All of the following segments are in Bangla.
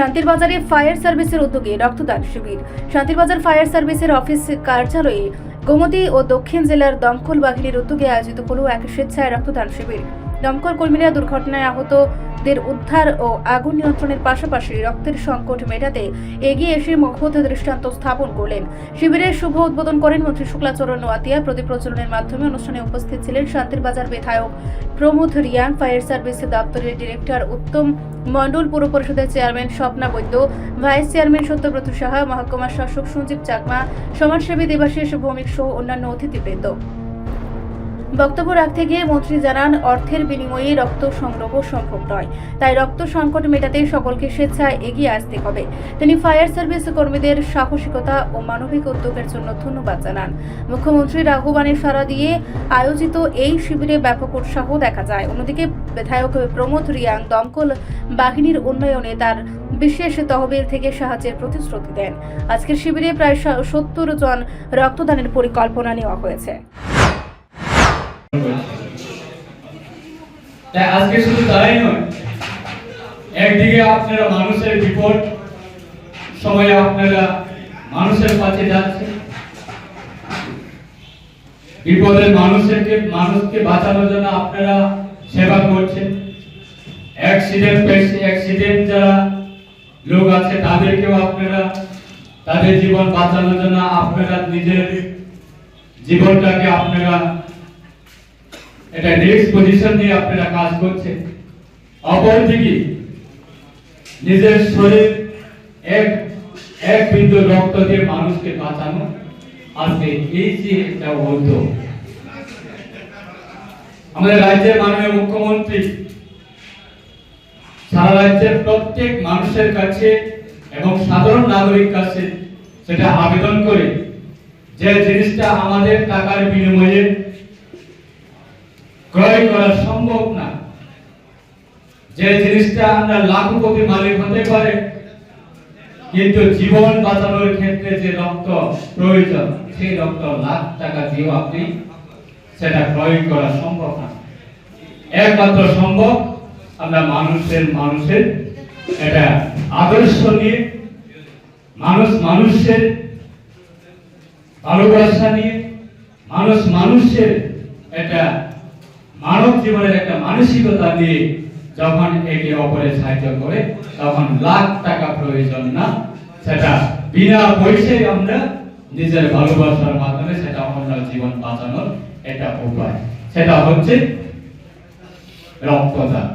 শান্তির বাজারে ফায়ার সার্ভিসের উদ্যোগে রক্তদান শিবির। শান্তির বাজার ফায়ার সার্ভিসের অফিস কার্যালয়ে গোমতী ও দক্ষিণ জেলার দমকল বাহিনীর উদ্যোগে আয়োজিত হল এক স্বেচ্ছায় রক্তদান শিবির। দমকল কর্মীরা দুর্ঘটনায় আহতদের উদ্ধার ও আগুন নিয়ন্ত্রণের পাশাপাশি রক্তের সংকট মেটাতে এগিয়ে এসে মহৎ দৃষ্টান্ত স্থাপন করলেন। শিবিরের শুভ উদ্বোধন করেন মন্ত্রী শুক্লাচরণ নোয়াতিয়া। প্রদীপ প্রজ্বলনের মাধ্যমে অনুষ্ঠানে উপস্থিত ছিলেন শান্তির বাজার বিধায়ক প্রমোদ রিয়াং ফায়ার সার্ভিস দপ্তরের ডিরেক্টর উত্তম মণ্ডল, পুর পরিষদের chairman Swapna Baidya, vice chairman Satyabrata Saha মহকুমা শাসক সঞ্জীব চাকমা, সমাজসেবী দেবাশিস ভৌমিক সহ অন্যান্য অতিথিবৃন্দ। বক্তব্য রাখতে গিয়ে মন্ত্রী জানান, অর্থের বিনিময়ে রক্ত সংগ্রহ সম্ভব নয়। তাই রক্ত সংকট মেটাতে সকলকে স্বেচ্ছায় এগিয়ে আসতে হবে। তিনি ফায়ার সার্ভিস কর্মীদের সাহসিকতা ও মানবিক উদ্যোগের জন্য ধন্যবাদ জানান। মুখ্যমন্ত্রী রাঘবানের সারা দিয়ে আয়োজিত এই শিবিরে ব্যাপক উৎসাহ দেখা যায়। অন্যদিকে বিধায়ক প্রমোদ রিয়াং দমকল বাহিনীর উন্নয়নে তার বিশেষ তহবিল থেকে সাহায্যের প্রতিশ্রুতি দেন। আজকের শিবিরে প্রায় সত্তর জন রক্তদানের পরিকল্পনা নেওয়া হয়েছে। তাই আজকে শুধু তাই নয়, একদিকে আপনারা মানুষের বিপদ, সময়ে আপনারা মানুষের কাছে যাচ্ছেন। বিপদের মানুষকে মানুষকে বাঁচানোর জন্য আপনারা সেবা করছেন। অ্যাক্সিডেন্ট অ্যাক্সিডেন্ট যারা লোক আছে, তাদেরকেও আপনারা তাদের জীবন বাঁচানোর জন্য আপনারা নিজের জীবনটাকে আপনারা এটা নেক্সট পজিশন নিয়ে আপনারা কাজ করছেন। অপরদিকে নিজের শরীর এক এক বিন্দু রক্ত দিয়ে মানুষকে বাঁচানো আজকে এই যে একটা উদ্যোগ আমাদের রাজ্যের মাননীয় মুখ্যমন্ত্রী, সারা রাজ্যের প্রত্যেক মানুষের কাছে এবং সাধারণ নাগরিক কাছে সেটা আবেদন করে যে জিনিসটা আমাদের টাকার বিনিময়ে ক্রয় করা সম্ভব না। যে জিনিসটা আমরা লাখপতি মালিক হতে পারে, কিন্তু জীবন বাঁচানোর ক্ষেত্রে যে রক্ত প্রয়োজন, সেই রক্ত লাখ টাকা দিয়েও আপনি সেটা ক্রয় করা সম্ভব না। একমাত্র সম্ভব আমরা মানুষের মানুষের এটা আদর্শ নিয়ে, মানুষ মানুষের ভালোবাসা নিয়ে, মানুষ মানুষের একটা মানব জীবনের একটা মানসিকতা নিয়ে যখন একে অপরের সাহায্য করে, তখন লাখ টাকা প্রয়োজন না। সেটা বিনা পয়সায় আমরা নিজের ভালোবাসার মাধ্যমে সেটা অন্য জীবন বাঁচানোর এটা উপায়। সেটা হচ্ছে রক্তদান।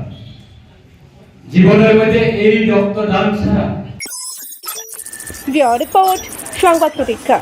জীবনের মধ্যে এই রক্তদান ছাড়া রিপোর্ট, সংবাদ প্রতীক্ষা।